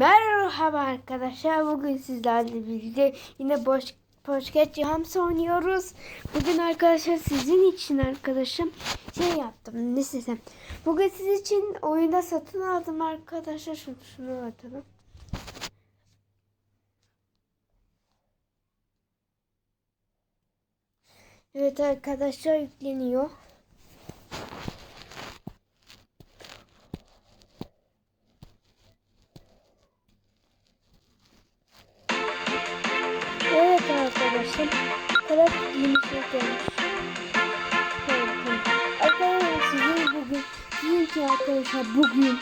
Merhaba arkadaşlar. Bugün sizlerle birlikte yine boş Poşket Hamsi oynuyoruz. Bugün arkadaşlar sizin için arkadaşım şey yaptım. Ne desem. Bugün siz için oyunda satın aldım arkadaşlar. Şunu, şunu atalım. Evet arkadaşlar yükleniyor. Arkadaşlar. Kadar yeni şey. Arkadaşlar sizin bugün sizin için arkadaşlar bugün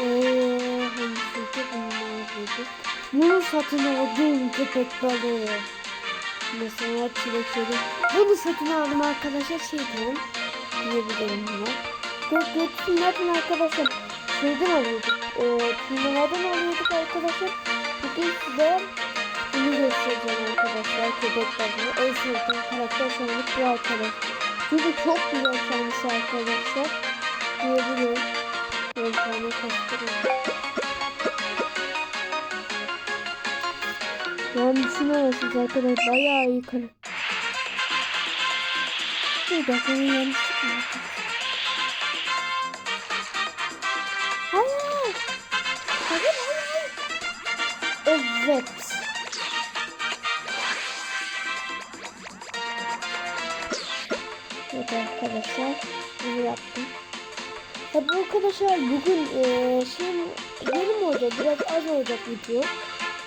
eee? Bunu satın aldığım köpek balığı. Mesela çilekleri. Bunu satın aldım arkadaşlar şey diyorum. Diyebilirim buna. Gök göksün zaten arkadaşlar. Şeyden alıyorduk. Eee turnuvadan alıyorduk arkadaşlar. Bugün size bunu göstereceğim arkadaşlar. Köpek balığı. En sevdiğim karakter sanırım bu arkadaş. Çünkü çok güzel kendisi arkadaşlar. Diyebilirim. Yöntemini kastırıyorum. Yani düşünemezsiniz arkadaşlar. Bayağı iyi karakter. Bir dakika yanlış hayır hayır. Evet. Evet arkadaşlar bunu yaptım. Ya bu arkadaşlar bugün eee şey yarım olacak biraz az olacak video.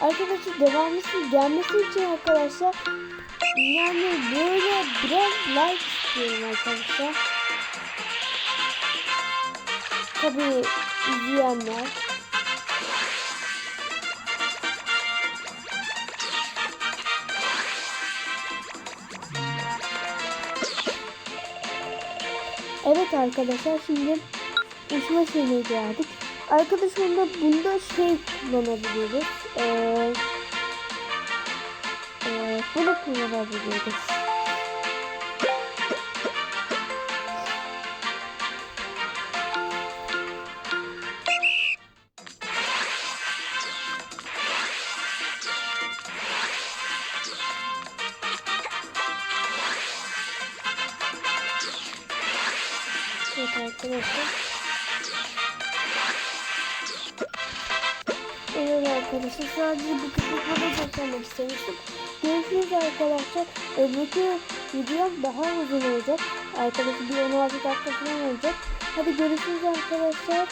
Arkadaşlar devamlısı gelmesi için arkadaşlar yani böyle biraz like istiyorum arkadaşlar. Tabii izleyenler Evet arkadaşlar şimdi uçma şeyine geldik. Arkadaşlar da bunda şey kullanabiliyoruz. Ee, e, bunu kullanabiliyoruz. Evet arkadaşlar. Evet arkadaşlar sadece bu kısmı göstermek istemiştim. Görüşürüz arkadaşlar. Öbürkü videom daha uzun olacak. Arkadaşlar bir 16 dakika falan olacak. Hadi görüşürüz arkadaşlar.